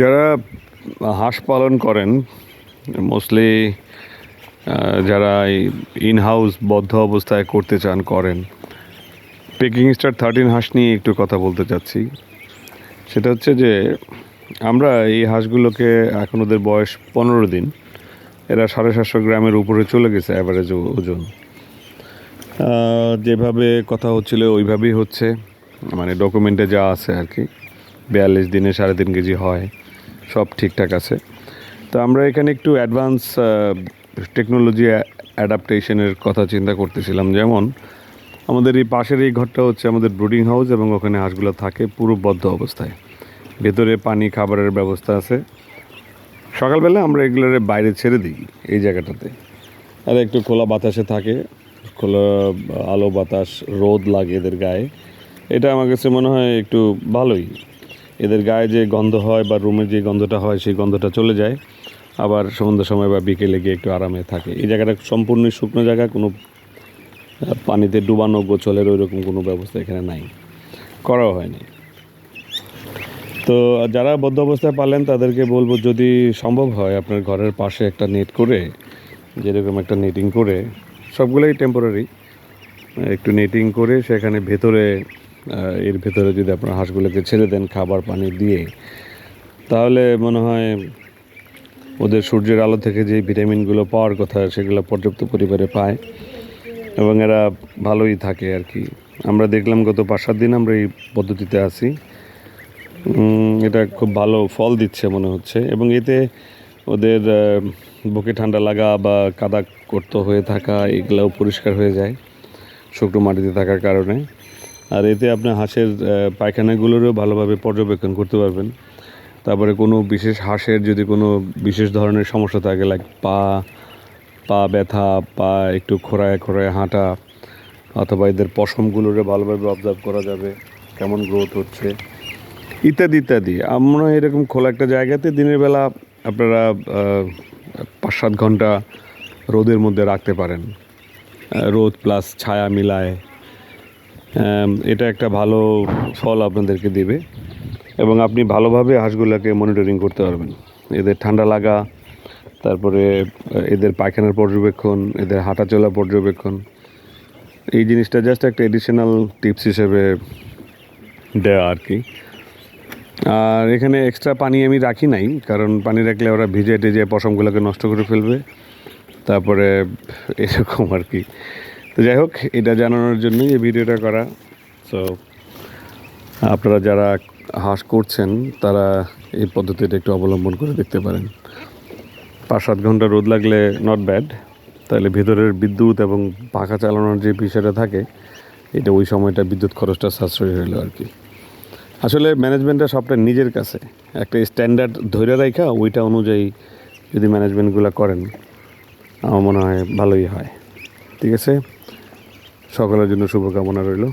যারা হাঁস পালন করেন মোস্টলি যারা ইন হাউস বদ্ধ অবস্থায় করতে চান করেন পেকিং স্টার থার্টিন হাঁস নিয়ে একটু কথা বলতে চাচ্ছি। সেটা হচ্ছে যে, আমরা এই হাঁসগুলোকে এখন ওদের বয়স পনেরো দিন, এরা সাড়ে সাতশো গ্রামের উপরে চলে গেছে অ্যাভারেজ ওজন। যেভাবে কথা হচ্ছিল ওইভাবেই হচ্ছে মানে ডকুমেন্টে যা আছে আর কি, বিয়াল্লিশ দিনে সাড়ে তিন কেজি হয়। সব ঠিকঠাক আছে। তো আমরা এখানে একটু অ্যাডভান্স টেকনোলজি অ্যাডাপ্টেশনের কথা চিন্তা করতেছিলাম। যেমন আমাদের এই পাশের এই ঘরটা হচ্ছে আমাদের ব্রুডিং হাউস এবং ওখানে হাঁসগুলো থাকে পুরো বদ্ধ অবস্থায়। ভেতরে পানি, খাবারের ব্যবস্থা আছে। সকালবেলা আমরা এগুলোর বাইরে ছেড়ে দিই এই জায়গাটাতে। আর একটু খোলা বাতাসে থাকে, খোলা, আলো বাতাস, রোদ লাগে এদের গায়ে। এটা আমার কাছে মনে হয় একটু ভালোই। এদের গায়ে যে গন্ধ হয় বা রুমে যে গন্ধটা হয়, সেই গন্ধটা চলে যায়। আবার সন্ধ্যার সময় বা বিকেলে গিয়ে একটু আরামে থাকে। এই জায়গাটা সম্পূর্ণ শুকনো জায়গা, কোনো পানিতে ডুবানো গোচলের ওইরকম কোনো ব্যবস্থা এখানে নাই। করাও হয়নি। তো যারা বদ্ধ অবস্থায় পালেন, তাদেরকে বলব যদি সম্ভব হয় আপনার ঘরের পাশে একটা নেট করে, যেরকম একটা নেটিং করে, সবগুলোই টেম্পোরারি একটু নেটিং করে সেখানে ভেতরে এর ভেতরে যদি আপনার হাঁসগুলোকে ছেড়ে দেন খাবার পানি দিয়ে, তাহলে মনে হয় ওদের সূর্যের আলো থেকে যে ভিটামিনগুলো পাওয়ার কথা সেগুলো পর্যাপ্ত পরিমাণে পায় এবং এরা ভালোই থাকে আর কি। আমরা দেখলাম গত পাঁচ সাত দিন আমরা এই পদ্ধতিতে আছি। এটা খুব ভালো ফল দিচ্ছে মনে হচ্ছে এবং এতে ওদের বুকে ঠান্ডা লাগা বা কাদা করতে হয়ে থাকা এগুলোও পরিষ্কার হয়ে যায় শুকনো মাটিতে থাকার কারণে। আর এতে আপনার হাঁসের পায়খানাগুলোরও ভালোভাবে পর্যবেক্ষণ করতে পারবেন। তারপরে কোনো বিশেষ হাঁসের যদি কোনো বিশেষ ধরনের সমস্যা থাকে লাইক পা পা ব্যথা পা একটু খোঁড়ায় খোঁড়ায় হাঁটা অথবা এদের পশমগুলোরে ভালোভাবে অবজার্ভ করা যাবে, কেমন গ্রোথ হচ্ছে, ইত্যাদি ইত্যাদি। আমরা এরকম খোলা একটা জায়গাতে দিনের বেলা আপনারা পাঁচ সাত ঘণ্টা রোদের মধ্যে রাখতে পারেন। রোদ প্লাস ছায়া মিলায়। এটা একটা ভালো ফল আপনাদেরকে দেবে এবং আপনি ভালোভাবে হাঁসগুলোকে মনিটরিং করতে পারবেন। এদের ঠান্ডা লাগা, তারপরে এদের পায়খানার পর্যবেক্ষণ, এদের হাঁটা চলা পর্যবেক্ষণ। এই জিনিসটা জাস্ট একটা এডিশনাল টিপস হিসেবে দেওয়া আর কি। আর এখানে এক্সট্রা পানি আমি রাখি নাই, কারণ পানি রাখলে ওরা ভিজে টেজে পশমগুলোকে নষ্ট করে ফেলবে। তারপরে এরকম আর কি। তো যাই হোক, এটা জানানোর জন্যই এই ভিডিওটা করা। সো আপনারা যারা হাঁস করছেন, তারা এই পদ্ধতিটা একটু অবলম্বন করে দেখতে পারেন। পাঁচ সাত ঘণ্টা রোদ লাগলে নট ব্যাড তাহলে ভেতরের বিদ্যুৎ এবং পাখা চালানোর যে বিষয়টা থাকে, এটা ওই সময়টা বিদ্যুৎ খরচটা সাশ্রয় হলো আর কি। আসলে ম্যানেজমেন্টটা সবটা নিজের কাছে। একটা স্ট্যান্ডার্ড ধরে রাখা ওইটা অনুযায়ী যদি ম্যানেজমেন্টগুলো করেন, আমার মনে হয় ভালোই হয়। ঠিক আছে? সকলের জন্য শুভকামনা রইল।